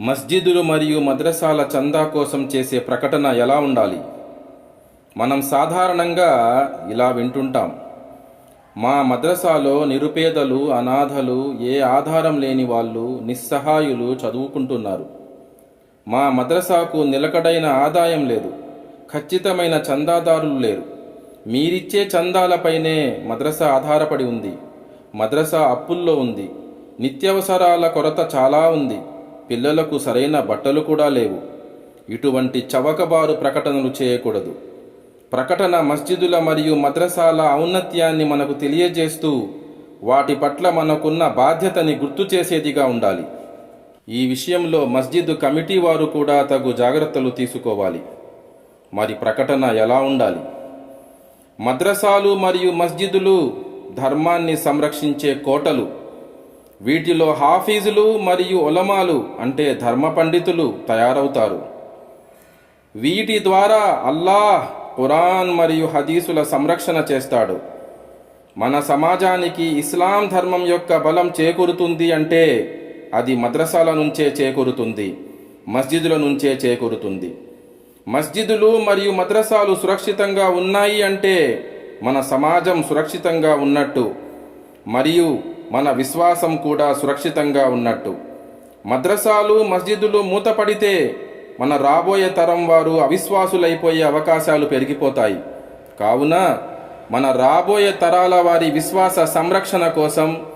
మస్జిదులు మరియు మద్రసాల చందా కోసం చేసే ప్రకటన ఎలా ఉండాలి? మనం సాధారణంగా ఇలా వింటుంటాం. మా మద్రసాలో నిరుపేదలు అనాథలు ఏ ఆధారం లేని వాళ్ళు నిస్సహాయులు చదువుకుంటున్నారు. మా మద్రసాకు నిలకడైన ఆదాయం లేదు. ఖచ్చితమైన చందాదారులు లేరు. మీరిచ్చే చందాలపైనే మద్రసా ఆధారపడి ఉంది. మద్రసా అప్పుల్లో ఉంది. నిత్యవసరాల కొరత చాలా ఉంది. పిల్లలకు సరైన బట్టలు కూడా లేవు. ఇటువంటి చవకబారు ప్రకటనలు చేయకూడదు. ప్రకటన మస్జిదుల మరియు మద్రసాల ఔన్నత్యాన్ని మనకు తెలియజేస్తూ వాటి పట్ల మనకున్న బాధ్యతని గుర్తు చేసేదిగా ఉండాలి. ఈ విషయంలో మస్జిద్ కమిటీ వారు కూడా తగు జాగ్రత్తలు తీసుకోవాలి. మరి ప్రకటన ఎలా ఉండాలి? మద్రసాలు మరియు మస్జిదులు ధర్మాన్ని సంరక్షించే కోటలు వీటిలో హాఫీజులు మరియు ఒలమాలు అంటే ధర్మ పండితులు తయారవుతారు. వీటి ద్వారా అల్లాహ్ ఖురాన్ మరియు హదీసుల సంరక్షణ చేస్తాడు. మన సమాజానికి ఇస్లాం ధర్మం యొక్క బలం చేకూరుతుంది అంటే అది మద్రసాల నుంచే చేకూరుతుంది మస్జిదుల నుంచే చేకూరుతుంది. మస్జిదులు మరియు మద్రసాలు సురక్షితంగా ఉన్నాయి అంటే మన సమాజం సురక్షితంగా ఉన్నట్టు మరియు మన విశ్వాసం కూడా సురక్షితంగా ఉన్నట్టు. మద్రసాలు మస్జిదులు మూతపడితే మన రాబోయే తరం వారు అవిశ్వాసులైపోయే అవకాశాలు పెరిగిపోతాయి. కావున మన రాబోయే తరాల వారి విశ్వాస సంరక్షణ కోసం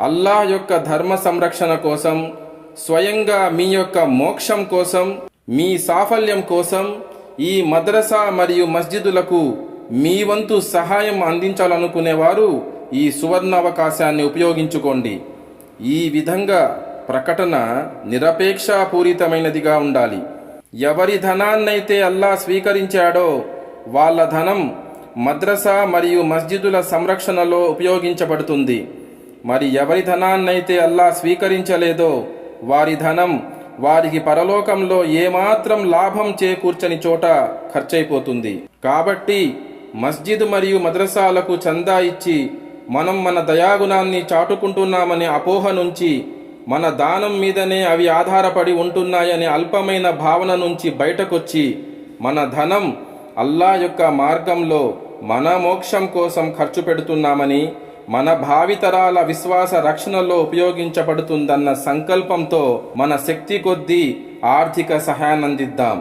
అల్లాహ్ యొక్క ధర్మ సంరక్షణ కోసం స్వయంగా మీ యొక్క మోక్షం కోసం మీ సాఫల్యం కోసం ఈ మద్రసా మరియు మస్జిదులకు మీ వంతు సహాయం అందించాలనుకునేవారు ఈ సువర్ణ అవకాశాన్ని ఉపయోగించుకోండి. ఈ విధంగా ప్రకటన నిరపేక్షాపూరితమైనదిగా ఉండాలి. ఎవరి ధనాన్నైతే అల్లా స్వీకరించాడో వాళ్ళ ధనం మద్రసా మరియు మస్జిదుల సంరక్షణలో ఉపయోగించబడుతుంది. మరి ఎవరి ధనాన్నైతే అల్లా స్వీకరించలేదో వారి ధనం వారికి పరలోకంలో ఏమాత్రం లాభం చేకూర్చని చోట ఖర్చయిపోతుంది కాబట్టి మస్జిద్ మరియు మద్రసాలకు చందా ఇచ్చి మనం మన దయాగుణాన్ని చాటుకుంటున్నామనే అపోహ నుంచి మన దానం మీదనే అవి ఆధారపడి ఉంటున్నాయనే అల్పమైన భావన నుంచి బయటకొచ్చి మన ధనం అల్లా యొక్క మార్గంలో మన మోక్షం కోసం ఖర్చు పెడుతున్నామని మన భావితరాల విశ్వాస రక్షణలో ఉపయోగించబడుతుందన్న సంకల్పంతో మన శక్తి కొద్దీ ఆర్థిక సహాయానందిద్దాం